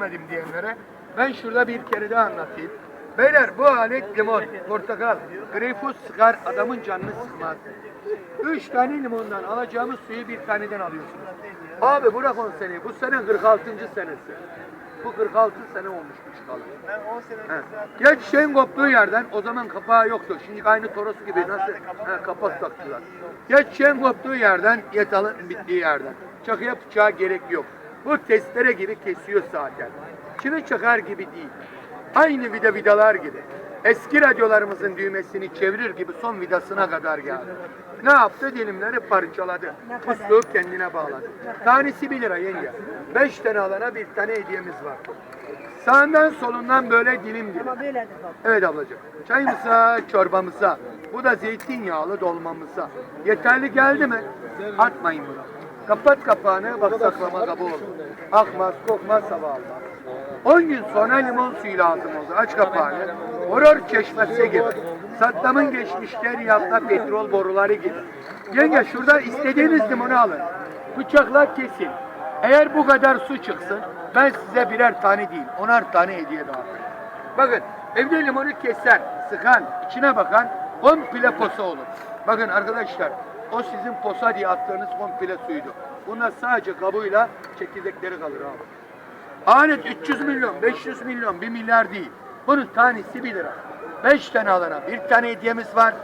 Bilmedim diyenlere ben şurada bir kere daha anlatayım. Beyler bu alet limon, portakal, greyfurt sıkar adamın canını sıkmaz. Üç tane limondan alacağımız suyu bir taneden alıyorsunuz. Abi bırak 10 seneyi. Bu sene 46. senesi. Bu 46 sene olmuş bu çıkalı. Ben 10 sene. Geç şeyin koptuğu yerden o zaman kapağı yoktu. Şimdi aynı toros gibi nasıl he, kapak taktılar. Geç şeyin koptuğu yerden yatalın bittiği yerden. Çakıya bıçağa gerek yok. Bu testere gibi kesiyor zaten. Çivi çakar gibi değil. Aynı vida vidalar gibi. Eski radyolarımızın düğmesini çevirir gibi son vidasına kadar geldi. Ne yaptı? Dilimleri parçaladı. Pusluğu kendine bağladı. Tanesi 1 lira yenge. 5 tane alana bir tane hediyemiz var. Sağından solundan böyle dilim dilim. Ama böyledir bak. Evet ablacığım. Çayımıza, çorbamıza. Bu da zeytinyağlı dolmamıza. Yeterli geldi mi? Atmayın bunu. Kapat kapağını bak saklama kabı olur. Akmaz, kokmaz, hava almaz. 10 gün sonra limon suyu lazım oldu. Aç kapağını. Horor çeşmesi gibi. Saddam'ın geçmişleri yaptığı petrol boruları gibi. Yenge şurada istediğiniz limonu alın. Bıçakla kesin. Eğer bu kadar su çıksın ben size birer tane değil onar tane hediye dağıtırım. Bakın evde limonu keser, sıkan, içine bakan komple posa olur. Bakın arkadaşlar o sizin posa diye attığınız komple suydu. Bunda sadece kabuğuyla çekirdekleri kalır abi. Anet 300 milyon, 500 milyon, 1 milyar değil. Bunun tanesi 1 lira. 5 tane alana bir tane hediyemiz var.